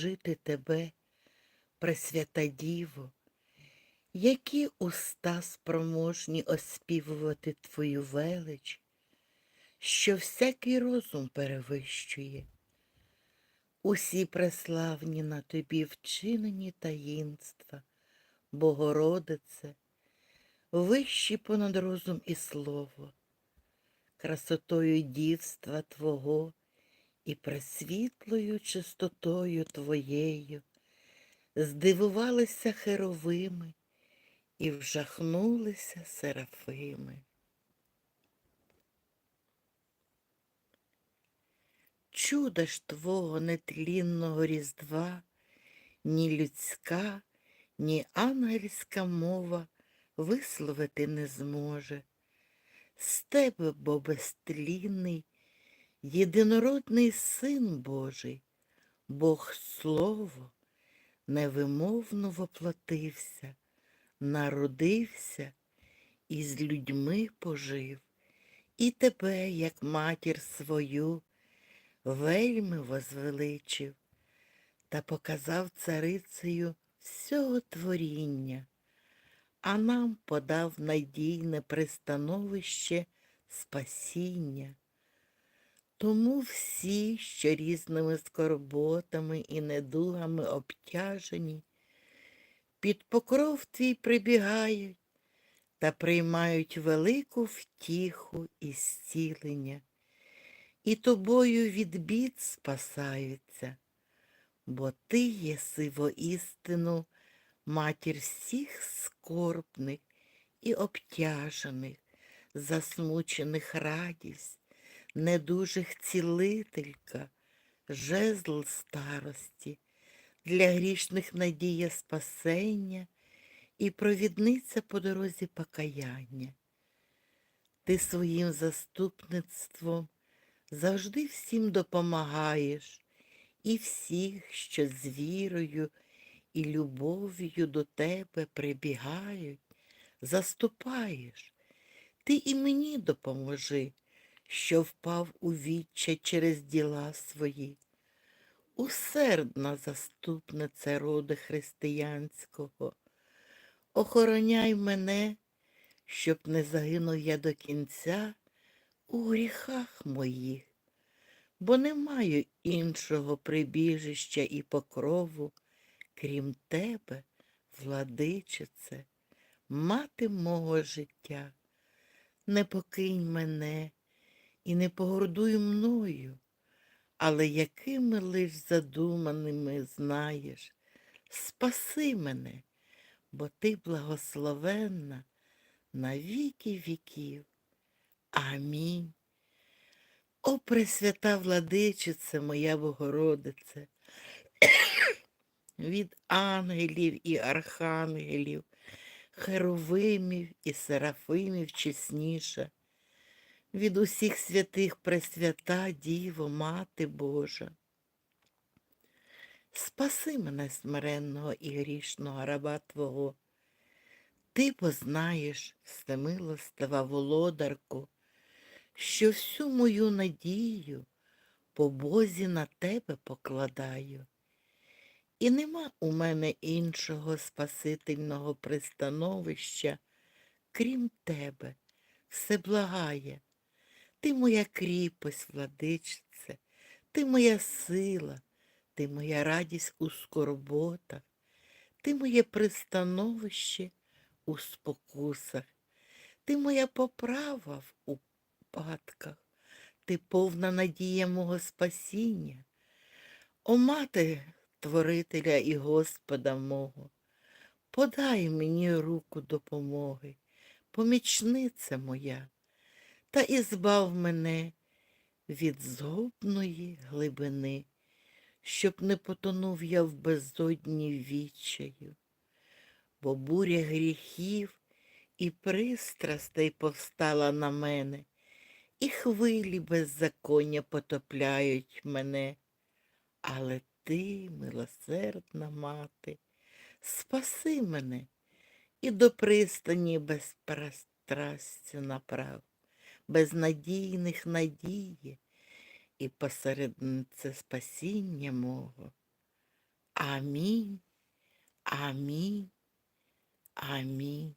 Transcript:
служити тебе, Пресвята Діво, які уста спроможні оспівувати Твою велич, що всякий розум перевищує. Усі преславні на тобі вчинені таїнства, Богородице, вищі понад розум і слово, красотою дівства Твого і пресвітлою чистотою Твоєю здивувалися херовими і вжахнулися серафими. Чуда ж Твого нетлінного різдва, ні людська, ні ангельська мова висловити не зможе. З тебе, бо безтлінний, єдинородний Син Божий, Бог Слово, невимовно воплотився, народився і з людьми пожив, і тебе, як матір свою, вельми возвеличив та показав царицею всього творіння, а нам подав надійне пристановище спасіння. Тому всі, що різними скорботами і недугами обтяжені, під покров твій прибігають та приймають велику втіху і зцілення, і тобою від бід спасаються, бо ти єси воістину матір всіх скорбних і обтяжених, засмучених радість, недужих цілителька, жезл старості, для грішних надія спасення і провідниця по дорозі покаяння. Ти своїм заступництвом завжди всім допомагаєш і всіх, що з вірою і любов'ю до тебе прибігають, заступаєш. Ти і мені допоможи, що впав у віччя через діла свої. Усердна заступниця роду християнського, охороняй мене, щоб не загинув я до кінця у гріхах моїх, бо не маю іншого прибіжища і покрову, крім тебе, владичице, мати мого життя. Не покинь мене і не погордуй мною, але якими лиш задуманими знаєш, спаси мене, бо ти благословенна на віки віків. Амінь. О, Пресвята владичице моя Богородице, від ангелів і архангелів, херовимів і серафимів чесніша, від усіх святих Пресвята Діво, Мати Божа. Спаси мене смиренного і грішного раба Твого. Ти познаєш, всемилостива володарку, що всю мою надію по Бозі на тебе покладаю. І нема у мене іншого спасительного пристановища, крім тебе, все благає. Ти моя кріпость, владичце, ти моя сила, ти моя радість у скорботах, ти моє пристановище у спокусах, ти моя поправа в упадках, ти повна надія мого спасіння. О, мати Творителя і Господа мого, подай мені руку допомоги, помічниця моя, та і збав мене від згубної глибини, щоб не потонув я в безодні відчаю, бо буря гріхів і пристрастей повстала на мене, і хвилі беззаконня потопляють мене. Але ти, милосердна мати, спаси мене і до пристані без пристрастя направ, безнадійних надії і посереднице спасіння мого. Амінь, амінь, амінь.